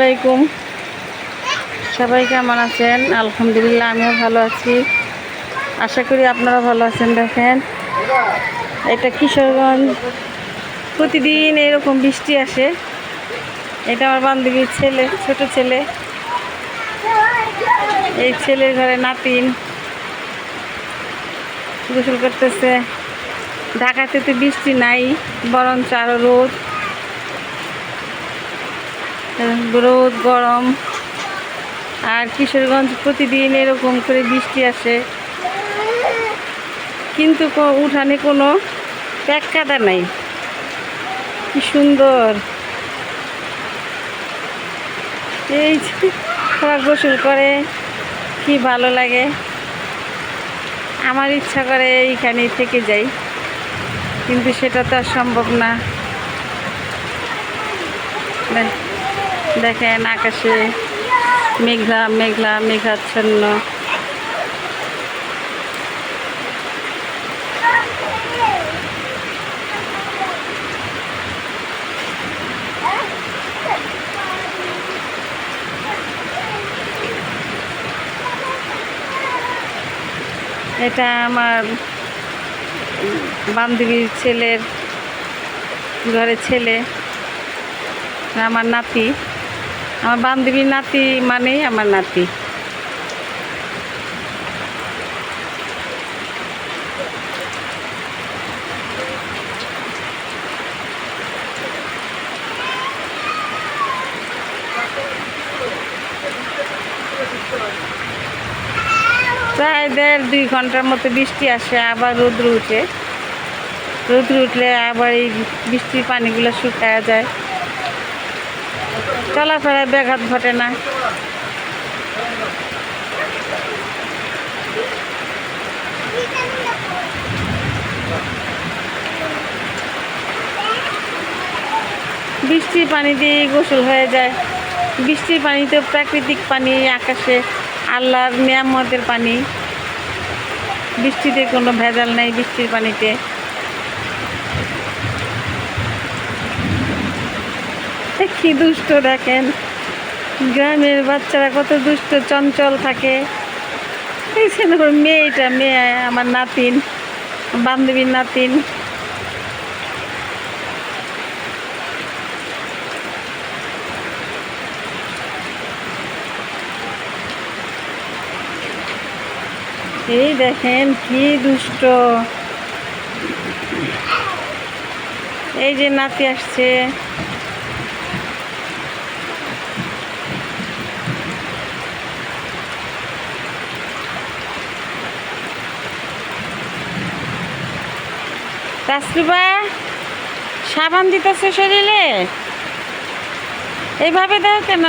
আলাইকুম। সবাই কেমন আছেন? আলহামদুলিল্লাহ, আমিও ভালো আছি। আশা করি আপনারা ভালো আছেন, দেখেন। এটা কিশোরগঞ্জ। প্রতিদিন এরকম বৃষ্টি আসে। এটা আমার বান্ধবীর ছেলে, ছোট ছেলে। এই ছেলের ঘরে নাতিন। গোসল করতেছে। ঢাকাতে তো বৃষ্টি নাই, বরঞ্চ আরও রোদ। রোদ, গরম। আর কিশোরগঞ্জ প্রতিদিন এরকম করে বৃষ্টি আসে। কিন্তু উঠানে কোনো প্যাক কাদা নাই। কি সুন্দর। এই ওরা গোসল করে, কি ভালো লাগে। আমার ইচ্ছা করে এইখানে থেকে যাই, কিন্তু সেটা তো আর সম্ভব না। দেখেন আকাশে মেঘলা মেঘলা মেঘাচ্ছন্ন। এটা আমার বান্ধবীর ছেলের ঘরে ছেলে আমার নাতি। আমার বান্ধবীর নাতি মানেই আমার নাতি। প্রায় দেড় দুই ঘণ্টার মতো বৃষ্টি আসে, আবার রৌদ্র উঠে। রৌদ্র উঠলে আবার এই বৃষ্টির পানিগুলো শুকায়া যায়। চলাফেরায় ব্যাঘাত ঘটে না। বৃষ্টির পানি দিয়ে গোসল হয়ে যায়। বৃষ্টির পানি তো প্রাকৃতিক পানি, আকাশে আল্লাহর নিয়ামতের পানি। বৃষ্টিতে কোনো ভেজাল নাই বৃষ্টির পানিতে। কি দুষ্ট দেখেন? গ্রামের বাচ্চারা কত দুষ্ট, চঞ্চল থাকে। এই মেয়েটা, মেয়ে, আমার নাতিন, বান্ধবীর নাতিন। এই দেখেন কি দুষ্ট। এই যে নাতি আসছে। তাসরুবা সাবান দিতেছে শরীরে? এইভাবে দাও কেন?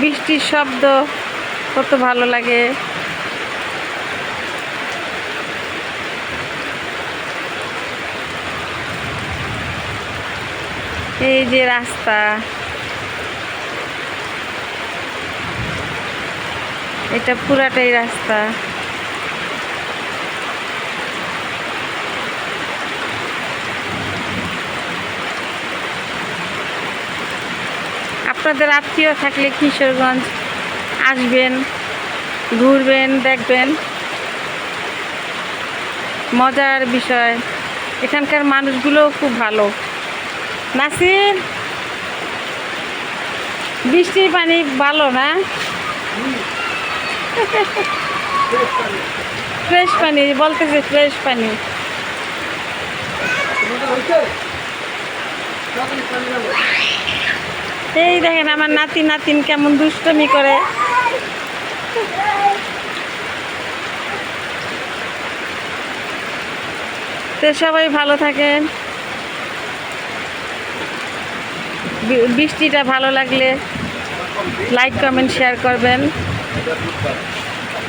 বৃষ্টির শব্দ, কত ভালো লাগে। এই যে রাস্তা। এটা পুরাটাই রাস্তা। আপনাদের আত্মীয় থাকলে কিশোরগঞ্জ আসবেন, ঘুরবেন, দেখবেন। মজার বিষয়। এখানকার মানুষগুলোও খুব ভালো। নাসির, বৃষ্টির পানি ভালো না? ফ্রেশ পানি, বলতেছে ফ্রেশ পানি। এই দেখেন আমার নাতি নাতিন কেমন দুষ্টমি করে। তো সবাই ভালো থাকেন। বৃষ্টিটা ভালো লাগলে লাইক কমেন্ট শেয়ার করবেন।